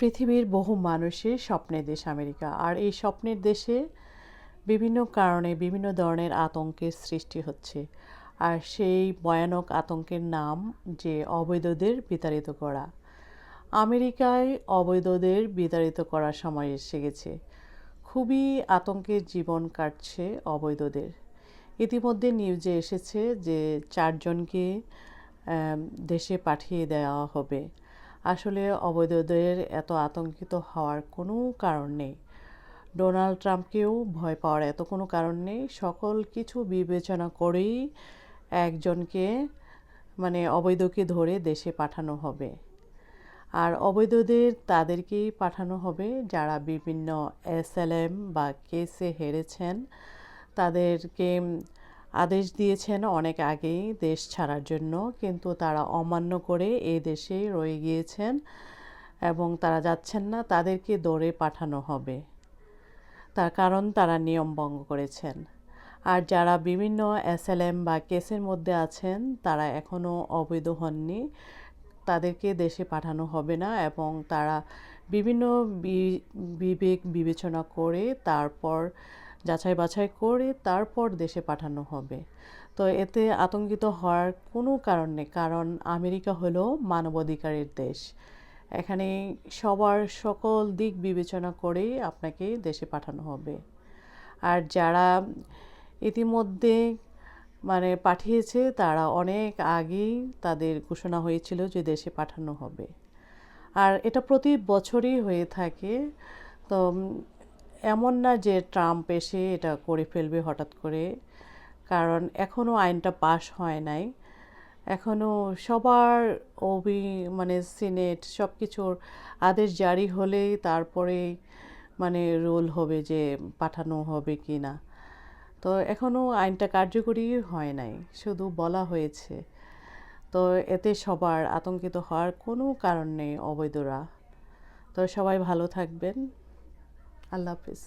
পৃথিবীর বহু মানুষের স্বপ্নের দেশ আমেরিকা। আর এই স্বপ্নের দেশে বিভিন্ন কারণে বিভিন্ন ধরনের আতঙ্কের সৃষ্টি হচ্ছে। আর সেই ভয়ানক আতঙ্কের নাম যে অবৈধদের বিতাড়িত করা। আমেরিকায় অবৈধদের বিতাড়িত করার সময় এসে গেছে। খুবই আতঙ্কের জীবন কাটছে অবৈধদের। ইতিমধ্যে নিউজে এসেছে যে চারজনকে দেশে পাঠিয়ে দেওয়া হবে। আসলে অবৈধদের এত আতঙ্কিত হওয়ার কোনো কারণ নেই। ডোনাল্ড ট্রাম্পকেও ভয় পাওয়ার এত কোনো কারণ নেই। সকল কিছু বিবেচনা করেই একজনকে মানে অবৈধকে ধরে দেশে পাঠানো হবে। আর অবৈধদের তাদেরকেই পাঠানো হবে। যারা বিভিন্ন এসএলএম বা কেসে হেরেছেন, তাদেরকে আদেশ দিয়েছেন অনেক আগেই দেশ ছাড়ার জন্য, কিন্তু তারা অমান্য করে এই দেশে রয়ে গিয়েছেন এবং তারা যাচ্ছেন না, তাদেরকে দৌড়ে পাঠানো হবে। তার কারণ তারা নিয়ম ভঙ্গ করেছেন। আর যারা বিভিন্ন এসএলএম বা কেসের মধ্যে আছেন, তারা এখনও অবৈধ হননি। তাদেরকে দেশে পাঠানো হবে না এবং তারা বিভিন্ন বিবেক বিবেচনা করে তারপর যাচাই বাছাই করে তারপর দেশে পাঠানো হবে। তো এতে আতঙ্কিত হওয়ার কোনো কারণ নেই, কারণ আমেরিকা হলো মানবাধিকারের দেশ। এখানে সবার সকল দিক বিবেচনা করেই আপনাকে দেশে পাঠানো হবে। আর যারা ইতিমধ্যে মানে পাঠিয়েছে, তারা অনেক আগেই তাদের ঘোষণা হয়েছিল যে দেশে পাঠানো হবে। আর এটা প্রতি বছরই হয়ে থাকে। তো এমন না যে ট্রাম্প এসে এটা করে ফেলবে হঠাৎ করে, কারণ এখনও আইনটা পাশ হয় নাই। এখনও সবার অভি মানে সিনেট সব কিছুর আদেশ জারি হলেই তারপরে মানে রোল হবে যে পাঠানো হবে কি না। তো এখনও আইনটা কার্যকরী হয় নাই, শুধু বলা হয়েছে। তো এতে সবার আতঙ্কিত হওয়ার কোনো কারণ নেই অবৈধরা। তো সবাই ভালো থাকবেন। আল্লাহ হাফিজ